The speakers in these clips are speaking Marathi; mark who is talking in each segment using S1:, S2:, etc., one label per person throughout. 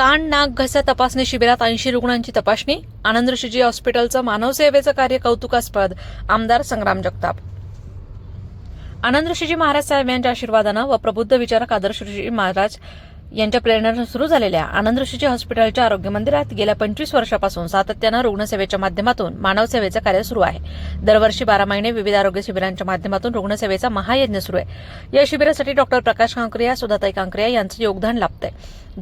S1: कान नाक घसा तपासणी शिबिरात ऐंशी रुग्णांची तपासणी. आनंद ऋषीजी हॉस्पिटलचं मानव सेवेचं कार्य कौतुकास्पद. आमदार संग्राम जगताप. आनंद ऋषीजी महाराज साहेब यांच्या आशीर्वादानं व प्रबुद्ध विचारक आदर्श ऋषी महाराज यांच्या प्रेरणेनं सुरू झालेल्या आनंद ऋषीजी हॉस्पिटलच्या आरोग्य मंदिरात गेल्या पंचवीस वर्षापासून सातत्यानं रुग्णसेवेच्या माध्यमातून मानवसेवेचं कार्य सुरू आहे. दरवर्षी बारा महिने विविध आरोग्य शिबिरांच्या माध्यमातून रुग्णसेवेचा महायज्ञ सुरू आहे. या शिबिरासाठी डॉक्टर प्रकाश कांकरिया सुधाताई कांकरिया यांचं योगदान लाभतंय.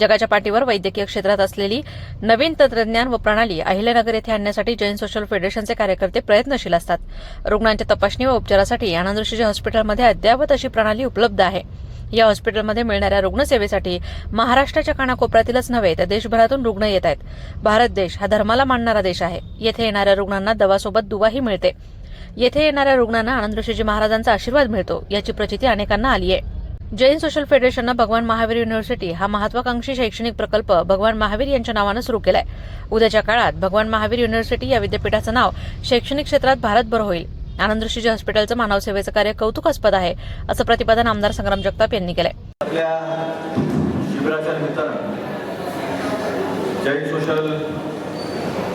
S1: जगाच्या पाठीवर वैद्यकीय क्षेत्रात असलेली नवीन तंत्रज्ञान व प्रणाली अहिल्यानगर येथे आणण्यासाठी जैन सोशल फेडरेशनचे कार्यकर्ते प्रयत्नशील असतात. रुग्णांच्या तपासणी व उपचारासाठी आनंद ऋषीच्या हॉस्पिटलमध्ये अद्ययावत अशी प्रणाली उपलब्ध आहे. या हॉस्पिटलमध्ये मिळणाऱ्या रुग्णसेवेसाठी महाराष्ट्राच्या कानाकोपऱ्यातीलच नव्हे तर देशभरातून रुग्ण येत आहेत. भारत देश हा धर्माला मानणारा देश आहे. येथे येणाऱ्या रुग्णांना दवासोबत दुवाही मिळते. येथे येणाऱ्या रुग्णांना आनंद ऋषीजी महाराजांचा आशीर्वाद मिळतो याची प्रचिती अनेकांना आली आहे. जैन सोशल फेडरेशननं भगवान महावीर युनिव्हर्सिटी हा महत्वाकांक्षी शैक्षणिक प्रकल्प भगवान महावीर यांच्या नावानं सुरू केलाय. उद्याच्या काळात भगवान महावीर युनिव्हर्सिटी या विद्यापीठाचं नाव शैक्षणिक क्षेत्रात भारतभर होईल. आनंदऋषीजी हॉस्पिटलचं मानव सेवेचं कार्य कौतुकास्पद आहे असं प्रतिपादन आमदार संग्राम जगताप यांनी केलंय.
S2: आपल्या सोशल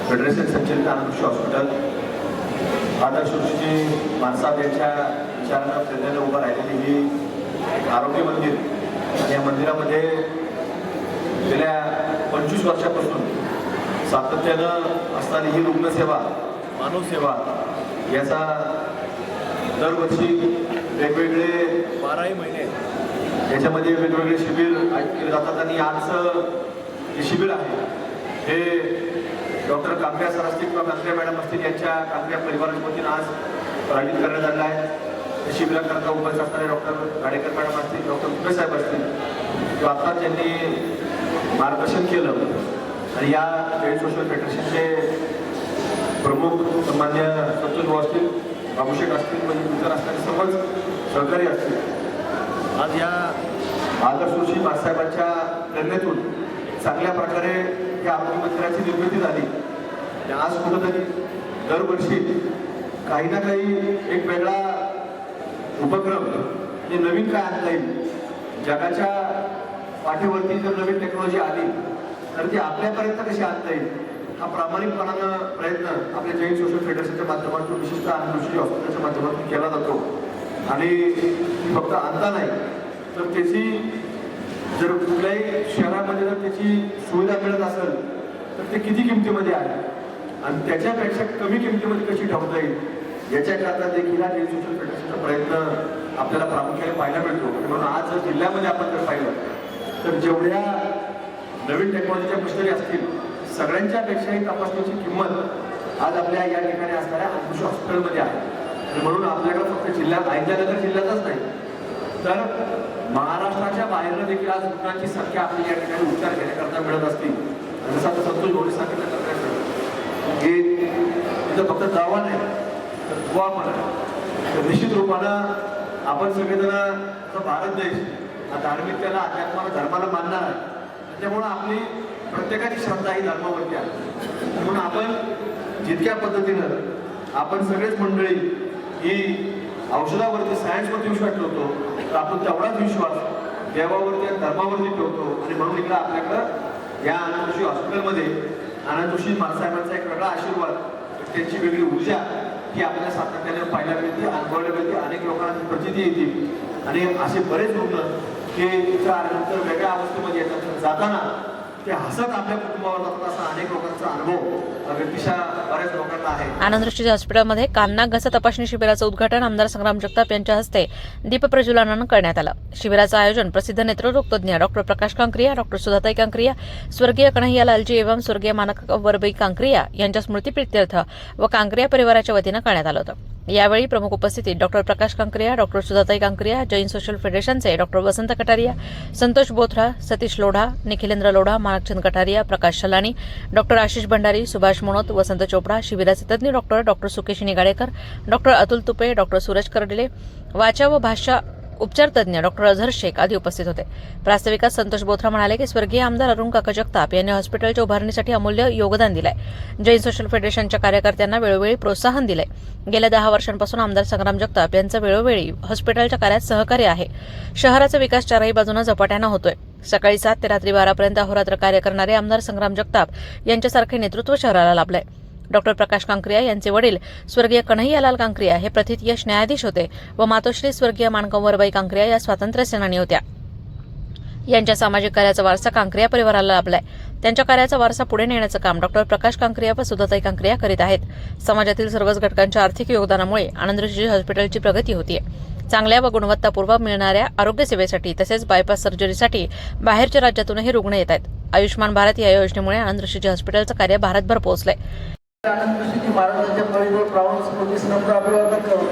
S2: फेडरेशन संचालित आनंदशी हॉस्पिटल आदर्शजी ऋषीजी यांच्या विचारानं प्रेरणेनं उभं राहिलेली ही आरोग्य मंदिर या मंदिरामध्ये गेल्या पंचवीस वर्षापासून सातत्यानं असणारी ही रुग्णसेवा मानवसेवा याचा दरवर्षी वेगवेगळे बाराही महिने याच्यामध्ये वेगवेगळे शिबिर आयोजित केले जातात आणि आजचं जे शिबिर आहे हे डॉक्टर कांकऱ्या सर असतील किंवा कांकऱ्या मॅडम असतील यांच्या कांकऱ्या परिवाराच्या वतीनं आज आयोजित करण्यात आलेलं आहे. या शिबिराकरता उपस्थित असणारे डॉक्टर गाडेकर मॅडम असतील डॉक्टर कुपे साहेब असतील किंवा आत्ताच त्यांनी मार्गदर्शन केलं आणि या जैन सोशल फेडरेशनचे प्रमुख सन्मान्य संतोष असतील अभिषेक असतील म्हणजे इतर असणारे सर्वच सहकारी असतील. आज या आदर्श बाळासाहेबांच्या मासाहेबांच्या प्रेरणेतून चांगल्या प्रकारे या आरोग्य मंदिराची निर्मिती झाली. आणि आज कुठंतरी दरवर्षी काही ना काही एक वेगळा उपक्रम हे नवीन काय आणता येईल? जगाच्या पाठीवरती जर नवीन टेक्नॉलॉजी आली तर ती आपल्यापर्यंत कशी आणता येईल? हा प्रामाणिकपणानं प्रयत्न आपल्या जैन सोशल फेडरेशनच्या माध्यमातून विशेषतः आणि हॉस्पिटलच्या माध्यमातून केला जातो. आणि फक्त आणता नाही तर त्याची जर कुठल्याही शहरामध्ये जर त्याची सुविधा मिळत असेल तर ते किती किमतीमध्ये आहे? आणि त्याच्यापेक्षा कमी किमतीमध्ये कशी ठेवता येईल? याच्याकरता देखील हा जैन सोशल फेडरेशनचा प्रयत्न आपल्याला प्रामुख्याने पाहायला मिळतो. म्हणून आज जर जिल्ह्यामध्ये आपण जर पाहिलं तर जेवढ्या नवीन टेक्नॉलॉजीच्या मशिनरी असतील सगळ्यांच्या पेक्षाही तपासणीची किंमत आज आपल्या या ठिकाणी असणाऱ्या अंकुश हॉस्पिटलमध्ये आहे. आणि म्हणून आपल्याकडे फक्त जिल्ह्यात अहिल्यानगर जिल्ह्यातच नाही तर महाराष्ट्राच्या बाहेरनं देखील आज रुग्णांची संख्या आपली या ठिकाणी उपचार घेण्याकरता मिळत असतील. जसं आता संतोष भोळे सांगितलं हे तिथं फक्त दावा नाही तर दुवा पण आहे. तर निश्चित रूपानं आपण सगळेजण भारत देश हा धार्मिकतेला अध्यात्माला धर्माला मानणार आहे. त्याच्यामुळं आपली प्रत्येकाची श्रद्धा ही धर्मावरती आहे. म्हणून आपण जितक्या पद्धतीनं आपण सगळेच मंडळी ही औषधावरती सायन्सवरती विश्वास ठेवतो तर आपण तेवढाच विश्वास देवावरती आणि धर्मावरती ठेवतो. आणि म्हणून इकडं आपल्याकडं या आनंदोशी हॉस्पिटलमध्ये आनंदोशी माणसाहेबांचा एक वेगळा आशीर्वाद त्यांची वेगळी ऊर्जा ही आपल्याला सातत्याने पाहायला मिळते अनुभवायला मिळते. अनेक लोकांना प्रचिती येतील आणि असे बरेच रुग्ण हे इथं आल्यानंतर वेगळ्या अवस्थेमध्ये येतात. जाताना ते हसत आपल्या कुटुंबावर जातात असा अनेक लोकांचा अनुभव व्यक्तिशा बऱ्याच लोकांना आहे.
S1: हॉस्पिटलमध्ये कान्नाक घसा तपासणी शिबिराचं उद्घाटन आमदार संग्राम जगताप यांच्या हस्ते दीपप्रज्वलनानं करण्यात आलं. शिबिराचं आयोजन प्रसिद्ध नेत्ररोग डॉक्टर प्रकाश कांक्रिया डॉक्टर सुधाताई कांक्रिया स्वर्गीय कन्हैया लालजी एवं स्वर्गीय मानक वरबई कांक्रिया यांच्या स्मृतीप्रित्यर्थ व कांक्रिया परिवाराच्या वतीनं करण्यात आलं होतं. यावेळी प्रमुख उपस्थितीत doctor Prakash Kankriya doctor Sudhatai Kankriya Jain social फेडरेशनचे doctor Vasant Kataria Santosh Bothra Satish Lodha Nikhilendra Lodha Manakchand Kataria Prakash Shalani doctor Ashish Bhandari Subhash Monat Vasant Chopda शिबिराचे तज्ज्ञ doctor doctor Sukesh Nigadekar doctor Atul Tupe doctor Suraj Kardile. वाचा व भाषा उपचार तज्ज्ञ डॉक्टर अझहर शेख आदी उपस्थित होते. प्रास्ताविकात संतोष बोथरा म्हणाले की स्वर्गीय आमदार अरुण काका जगताप यांनी हॉस्पिटलच्या उभारणीसाठी अमूल्य योगदान दिलंय. जैन सोशल फेडरेशनच्या कार्यकर्त्यांना वेळोवेळी प्रोत्साहन दिलंय. गेल्या दहा वर्षांपासून आमदार संग्राम जगताप यांचं वेळोवेळी हॉस्पिटलच्या कार्यात सहकार्य आहे. शहराचा विकास चारही बाजूनं झपाट्यानं होतोय. सकाळी सात ते रात्री बारापर्यंत अहोरात्र कार्य करणारे आमदार संग्राम जगताप यांच्यासारखे नेतृत्व शहराला लाभलंय. डॉक्टर प्रकाश कांक्रिया यांचे वडील स्वर्गीय कन्हैयालाल कांक्रिया हे प्रथित यश न्यायाधीश होते व मातोश्री स्वर्गीय माणकंवरबाई कांक्रिया या स्वातंत्र्य सेनानी होत्या. यांच्या सामाजिक कार्याचा वारसा कांक्रिया परिवाराला लाभलाय. त्यांच्या कार्याचा वारसा पुढे नेण्याचं काम डॉक्टर प्रकाश कांक्रिया व सुधाताई कांक्रिया करीत आहेत. समाजातील सर्वच घटकांच्या आर्थिक योगदानामुळे आनंदऋषी हॉस्पिटलची प्रगती होतीये. चांगल्या व गुणवत्तापूर्वक मिळणाऱ्या आरोग्य सेवेसाठी तसेच बायपास सर्जरीसाठी बाहेरच्या राज्यातूनही रुग्ण येत आहेत. आयुष्यमान भारत या योजनेमुळे आनंदऋषीजी हॉस्पिटलचं कार्य भारतभर पोहोचलंय.
S3: आनंद महाराजांच्या पळीवर प्रवास पोलीस नंबर अभिवादन करू.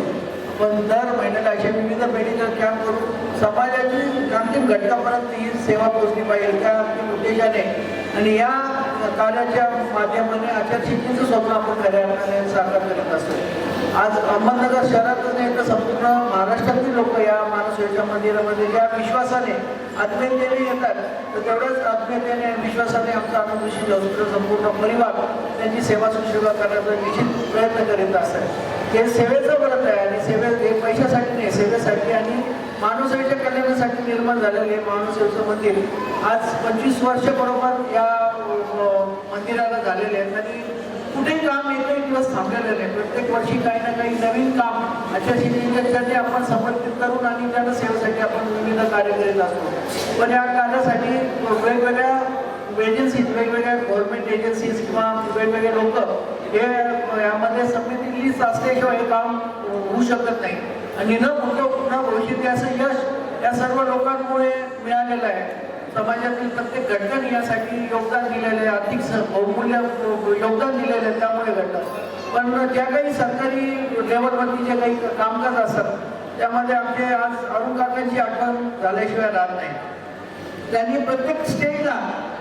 S3: पण दर महिन्याला अशा विविध मेडिकल कॅम्प करून समाजाची अंतिम घटकापर्यंत ही सेवा पोहोचली पाहिजे त्या अंतिम उद्देशाने. आणि या कार्याच्या माध्यमाने आचारशीतीचं स्वप्न आपण खऱ्या साकार करत असतो. आज अहमदनगर शहरातच नाही तर संपूर्ण महाराष्ट्रातील लोक या मानसोच्या मंदिरामध्ये ज्या विश्वासाने आत्मीयतेने येतात तर तेवढ्याच आत्मीयतेने आणि विश्वासाने आमचा आनंद ऋषी संपूर्ण परिवार त्यांची सेवा सुश्रुषा करण्याचा निश्चित प्रयत्न करीत असतात. हे सेवेचं व्रत आहे आणि सेवे हे पैशासाठी नाही सेवेसाठी आणि मानवसेवेच्या कल्याणासाठी निर्माण झालेले मानवसेवेचं मंदिर आज पंचवीस वर्ष बरोबर या मंदिराला झालेले आहेत आणि कुठेही काम एकही दिवस थांबलेलं नाही. प्रत्येक वर्षी काही ना काही नवीन काम अशा शिक्षकांसाठी आपण समर्पित करून आणि त्यांना सेवेसाठी आपण विविध कार्य करीत असतो. पण या कार्यासाठी वेगवेगळ्या एजन्सीज वेगवेगळ्या गव्हर्नमेंट एजन्सीज किंवा वेगवेगळे लोक हे यामध्ये समिती लिस्ट असल्याशिवाय हे काम होऊ शकत नाही. आणि न भूतो न भविष्यात असं यश या सर्व लोकांमुळे मिळालेलं आहे. समाजातील प्रत्येक घटकाने यासाठी योगदान दिलेलं आहे आर्थिक बहुमूल्य योगदान दिलेलं आहे त्यामुळे घडलं पण ज्या काही सरकारी लेवलवरती जे काही कामकाज असतात त्यामध्ये आमचे आज अरुण काकांची आठवण झाल्याशिवाय राहत नाही. त्यांनी प्रत्येक स्टेजला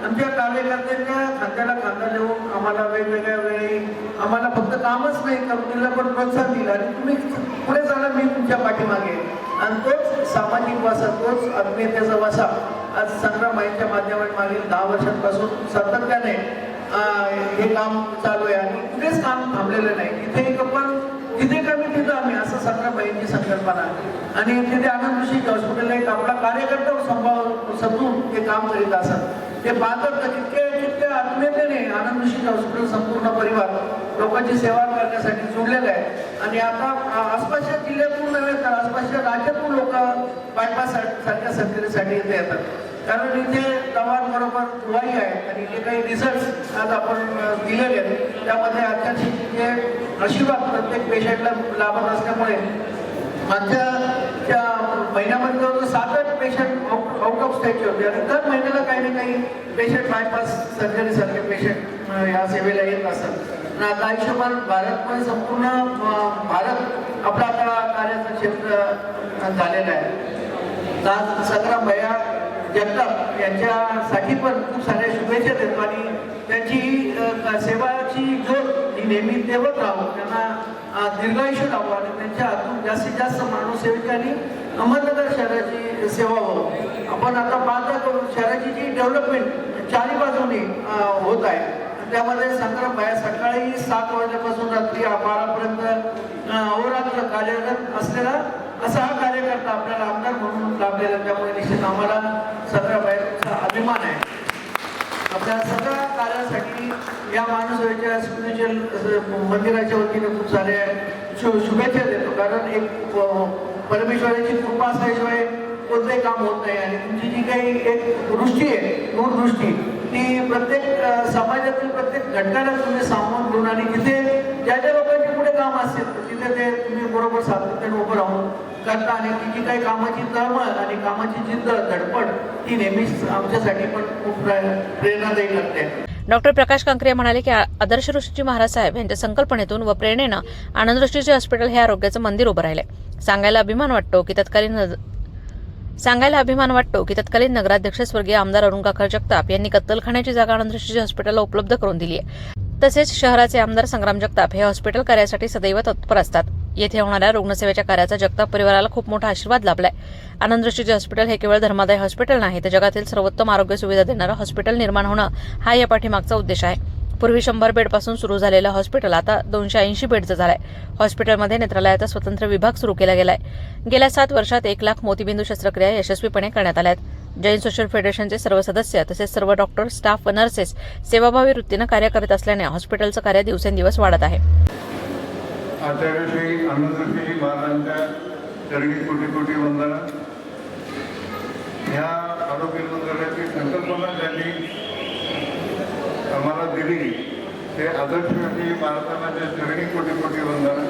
S3: आमच्या कार्यकर्त्यांच्या खांद्याला खांदा देऊन आम्हाला वेगवेगळ्या वेळी आम्हाला फक्त कामच नाही करून दिलं पण प्रोत्साहन दिलं. आणि तुम्ही पुढे चाला मी तुमच्या पाठीमागे. आणि तोच सामाजिक वासा तोच आत्मीयतेचा वासा आज संग्रामाईच्या माध्यमात मागील दहा वर्षांपासून सातत्याने हे काम चालू आहे आणि कुठेच काम थांबलेलं नाही. इथे एक पण तिथे कमी तिथं आम्ही असं संग्रामाईंची संकल्पना आणि तिथे आनंद ऋषी हॉस्पिटल एक आपला कार्यकर्ता संभाव समजून ते काम करीत असत. ते पाहतात तर तितके तितके आत्मीयतेने आनंद ऋषी हॉस्पिटल संपूर्ण परिवार लोकांची सेवा करण्यासाठी जुडलेलं आहे. आणि आता आसपासच्या जिल्ह्यातून नव्हे तर आसपासच्या राज्यातून लोक बायपास सारख्या सर्जरीसाठी इथे येतात. कारण इथे दवांबरोबर दुवाई आहे आणि जे काही रिझल्ट आज आपण दिलेले आहेत. त्यामध्ये आजच्या जे आशीर्वाद प्रत्येक पेशंटला लाभत असल्यामुळे माझ्या महिन्यामध्ये जवळजवळ सात आठ पेशंट आउट ऑफ स्टेजचे होते. आणि दर महिन्याला काही ना काही पेशंट बायपास सर्जरीसारखे पेशंट या सेवेला येत असतात. आणि आता आयुष्यमान भारतमध्ये संपूर्ण भारत आपला आता कार्याचं क्षेत्र झालेलं आहे. आज संग्राम भैया जगताप यांच्यासाठी पण खूप साऱ्या शुभेच्छा देतो. आणि त्यांची सेवाची ज्योत ही नेहमी देवत राहू त्यांना दीर्घायुष्य लावू आणि त्यांच्या हातून जास्तीत जास्त मानव सेविका आणि अहमदनगर शहराची सेवा हो. आपण आता पाहता करू शहराची जी डेव्हलपमेंट चारी बाजूनी होत आहे त्यामध्ये संग्राम भाया सकाळी सात वाजल्यापासून रात्री बारापर्यंत अहोरात्र कार्यरत असलेला असा हा कार्यकर्ता आपल्याला आमदार म्हणून लाभलेला त्यामुळे निश्चित आम्हाला संग्राम अभिमान आहे. आपल्या सगळ्या कार्यासाठी या मानसोच्या स्पिरिच्युअल मंदिराच्या वतीने खूप सारे शु शुभेच्छा देतो. कारण एक परमेश्वराची कृपा असल्याशिवाय कोणतंही काम होत नाही. आणि तुमची जी काही एक दृष्टी आहे दूरदृष्टी ती प्रत्येक समाजातील प्रत्येक घटकाला तुम्ही सामावून घेऊन आणि तिथे ज्या ज्या लोकांचे पुढे काम असतील तर तिथे ते तुम्ही बरोबर सातत्याने उभं राहून करता. आणि ती जी काही कामाची तळमळ आणि कामाची जिद्द धडपड ती नेहमीच आमच्यासाठी पण खूप प्रेरणादायी लागते
S1: डॉक्टर प्रकाश कांकरे म्हणाले की आदर्श ऋषीजी महाराज साहेब यांच्या संकल्पनेतून व प्रेरणेनं आनंद ऋषीजी हॉस्पिटल हे आरोग्याचं मंदिर उभं राहिले सांगायला अभिमान वाटतो की तत्कालीन सांगायला अभिमान वाटतो की तत्कालीन नगराध्यक्ष स्वर्गीय आमदार अरुण काका जगताप यांनी कत्तलखान्याची जागा आनंद ऋषीजी हॉस्पिटलला उपलब्ध करून दिली आहे तसेच शहराचे आमदार संग्राम जगताप हे हॉस्पिटल कार्यासाठी सदैव तत्पर असतात. येथे होणाऱ्या रुग्णसेवेच्या कार्याचा जगताप परिवाराला खूप मोठा आशीर्वाद लाभलाय. आनंद ऋषीजी हॉस्पिटल हे केवळ धर्मादाय हॉस्पिटल नाही तर जगातील सर्वोत्तम आरोग्य सुविधा देणारं हॉस्पिटल निर्माण होणं हा या पाठीमागचा उद्देश आहे. पूर्वी शंभर बेडपासून सुरू झालेलं हॉस्पिटल आता दोनशे ऐंशी बेडचं झालंय. हॉस्पिटलमध्ये नेत्रालयाचा स्वतंत्र विभाग सुरू केला गेलाय. गेल्या सात वर्षात एक लाख मोतीबिंदू शस्त्रक्रिया यशस्वीपणे करण्यात आल्या आहेत जैन सोशल फेडरेशनचे सर्व सदस्य तसेच सर्व डॉक्टर स्टाफ व नर्सेस सेवाभावी वृत्तीनं कार्य करत असल्याने हॉस्पिटलचं कार्य दिवसेंदिवस वाढत आहे.
S4: आचार्य श्री आनंदश्री महाराजांच्या चरणी कोटी कोटी वंदना. ह्या आरोग्य मंदिराची संकल्पना ज्यांनी आम्हाला दिली ते आदर्श श्री महाराजांच्या चरणी कोटी कोटी वंदना.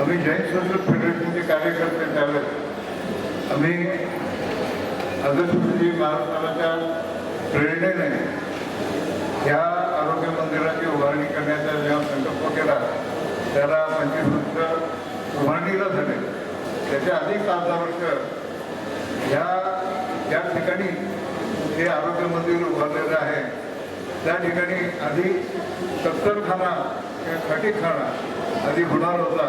S4: आम्ही जैन संस्कृत फेडरेशनचे कार्यकर्ते त्यावेळेस आम्ही आदर्शजी श्री महाराजांच्या प्रेरणेने ह्या आरोग्य मंदिराची उभारणी करण्याचा जेव्हा संकल्प केला त्याला म्हणजे पंचवीस वर्ष उभारणीला झाले त्याच्या अधिक पाच दहा वर्ष ह्या ज्या ठिकाणी हे आरोग्य मंदिर उभारलेलं आहे. त्या ठिकाणी आधी सत्तरखाना किंवा खाटीखाना आधी होणार होता.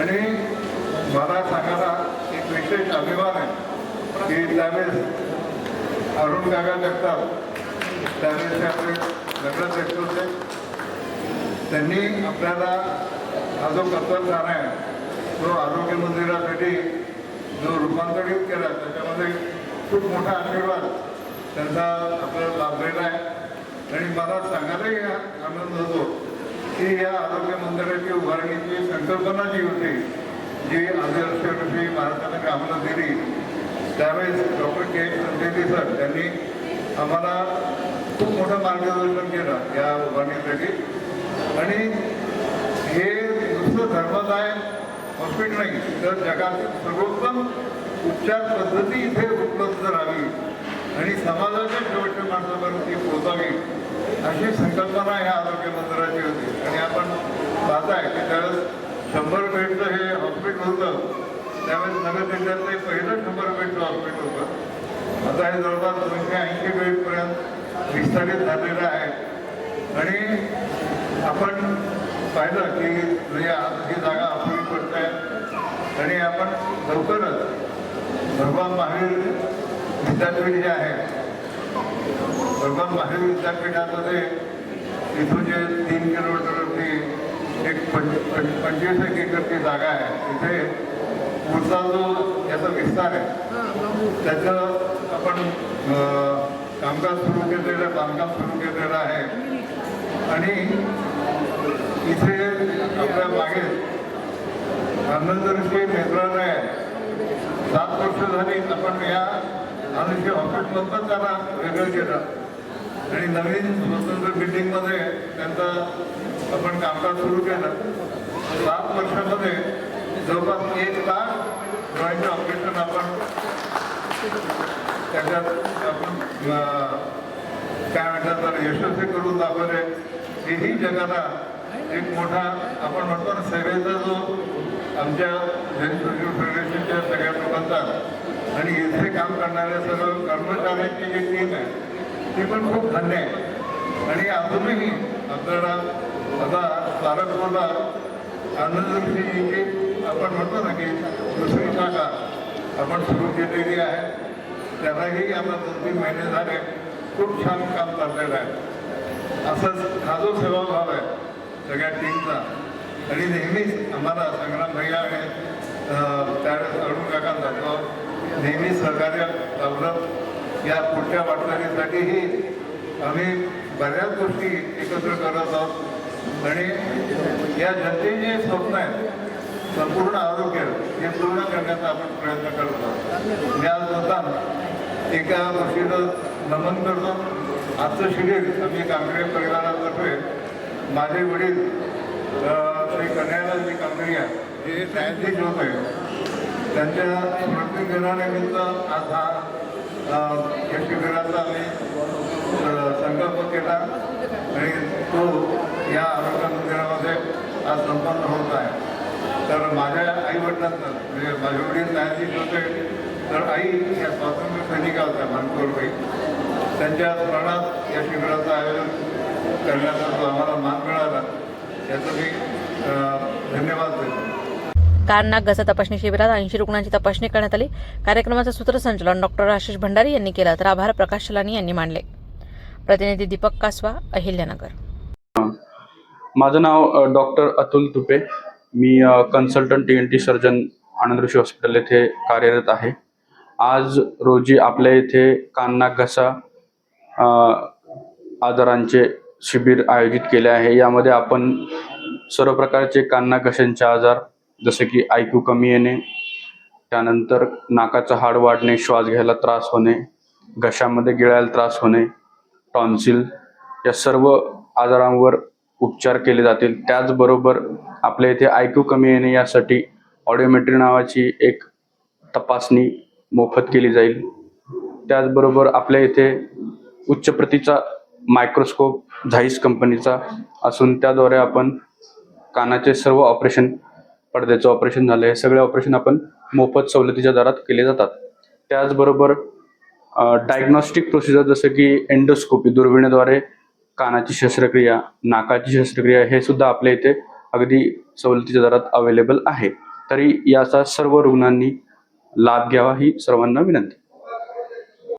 S4: आणि मला सांगायला एक विशेष अभिमान आहे की त्यावेळेस अरुण काका जगताप त्यावेळेस ते आपले नगराध्यक्ष होते. त्यांनी आपल्याला हा जो कत्तलखाना आहे तो आरोग्य मंदिरासाठी जो रूपांतरित केला त्याच्यामध्ये खूप मोठा आशीर्वाद त्यांचा आपल्याला लाभलेला आहे. आणि मला सांगायलाही आनंद होतो की या आरोग्य मंदिराची उभारणीची संकल्पना जी होती जी आदर्श ऋषी महाराजांनी आम्हाला दिली त्यावेळेस डॉक्टर के संजयजी सर त्यांनी आम्हाला खूप मोठं मार्गदर्शन केलं या उभारणीसाठी. आणि हे नुसतं धर्मदाय हॉस्पिटल नाही तर जगातील सर्वोत्तम उपचार पद्धती इथे उपलब्ध राहावी आणि समाजाच्या शेवटच्या माणसापर्यंत ती पोहोचावी अशी संकल्पना ह्या आरोग्य मंदिराची होती. आणि आपण पाहताय की त्यावेळेस शंभर बेडचं हे हॉस्पिटल होतं. त्यावेळेस नगर जिल्ह्यातलं हे पहिलं शंभर बेडचं हॉस्पिटल होतं. आता हे जवळपास दोनशे ऐंशी बेडपर्यंत विस्तारित झालेलं आहे. आणि आपण पाहिलं की म्हणजे ही जागा अपुरी पडत आहे आणि आपण लवकरच भगवान महावीर विद्यापीठ जे आहे भगवान महावीर विद्यापीठामध्ये इथून जे तीन किलोमीटरवरती एक पंच पंचवीस एक एकरची जागा आहे तिथे पुढचा जो याचा विस्तार आहे त्याचं आपण कामकाज सुरू केलेलं बांधकाम सुरू केलेलं आहे. आणि इथे आपल्या मागे आनंद ऋषी आहे सात वर्ष झाली आपण या आनंदशी हॉस्पिटलमधनं त्यांना वेगळं केलं. आणि नवीन स्वतंत्र बिल्डिंगमध्ये त्यांचं आपण कामकाज सुरू केलं. सात वर्षामध्ये जवळपास एक लाख डोळ्यांचे ऑपरेशन आपण त्याच्यात आपण काय म्हणतात तर यशस्वी करून दाखवले. हेही जगाला एक मोठा आपण म्हणतो ना सेवेचा जो आमच्या फेडरेशनच्या सगळ्या लोकांचा आणि इथे काम करणाऱ्या सर्व कर्मचाऱ्यांची जी टीम आहे ती पण खूप धन्य आहे. आणि अजूनही आपल्याला आता सारंगपूरला आनंद आपण म्हणतो ना की दुसरी शाखा आपण सुरू केलेली आहे. त्यालाही आता दोन तीन महिने झाले. खूप छान काम चाललेलं आहे. असंच हा जो सेवाभाव आहे सगळ्या टीमचा आणि नेहमीच आम्हाला संग्राम भैया आणि त्यावेळेस अरुण काकांचा तो नेहमी सहकार्य लावलं या पुढच्या वाटचालीसाठीही आम्ही बऱ्याच गोष्टी एकत्र करत आहोत. आणि या जनतेचे जे स्वप्न आहेत संपूर्ण आरोग्य हे पूर्ण करण्याचा आपण प्रयत्न करत आहोत. मी आज एका गोष्टीचं नमन करतो. आजचं शिबिर आम्ही कांकरे परिवारातर्फे माझे वडील अं, श्री कन्हैयालालजी कांकरिया जे न्यायाधीश होते त्यांच्या स्मृती दिनानिमित्त आज हा या शिबिराचा आम्ही संकल्प केला आणि तो या आरोग्य मंदिरामध्ये आज संपन्न होत आहे. तर माझ्या आई वडिलांचं म्हणजे माझे वडील न्यायाधीश होते तर आई या स्वातंत्र्य सैनिका होत्या मानकोरबाई त्यांच्या स्मरणात या शिबिराचं आयोजन करण्याचा जो आम्हाला मान मिळाला याचं मी धन्यवाद देतो.
S1: कान नाक घसा तपासणी शिबिरात ऐंशी रुग्णांची तपासणी करण्यात आली. कार्यक्रमाचं सूत्रसंचालन डॉक्टर आशिष भंडारी यांनी केलं तर आभार प्रकाश शलानी यांनी मानले. प्रतिनिधी दीपक कासवा अहिल्यानगर.
S5: माझं नाव डॉक्टर अतुल तुपे. मी consultant E N T surgeon Anand Rishi hospital येथे कार्यरत आहे. आज रोजी आपल्या इथे कान नाक घसा आजारांचे शिबिर आयोजित केले आहे. यामध्ये आपण सर्व प्रकारचे कानाकशांचे आजार जसे की ऐकू कमी येणे त्यानंतर नाकाचं हाड वाढणे श्वास घ्यायला त्रास होणे घशामध्ये गिळायला त्रास होणे टॉन्सिल या सर्व आजारांवर उपचार केले जातील. त्याचबरोबर आपल्या इथे ऐकू कमी येणे यासाठी ऑडिओमेट्री नावाची एक तपासणी मोफत केली जाईल. त्याचबरोबर आपल्या इथे उच्च प्रतीचा मायक्रोस्कोप झाईस कंपनीचा असून त्याद्वारे आपण कानाचे सर्व ऑपरेशन पडद्याचं ऑपरेशन झालं हे सगळे ऑपरेशन आपण मोफत सवलतीच्या दरात केले जातात. त्याचबरोबर डायग्नॉस्टिक प्रोसिजर जसं की एंडोस्कोपी दुर्बिणीद्वारे कानाची शस्त्रक्रिया नाकाची शस्त्रक्रिया हे सुद्धा आपल्या इथे अगदी सवलतीच्या दरात अवेलेबल आहे. तरी याचा सर्व रुग्णांनी लाभ घ्यावा ही सर्वांना विनंती.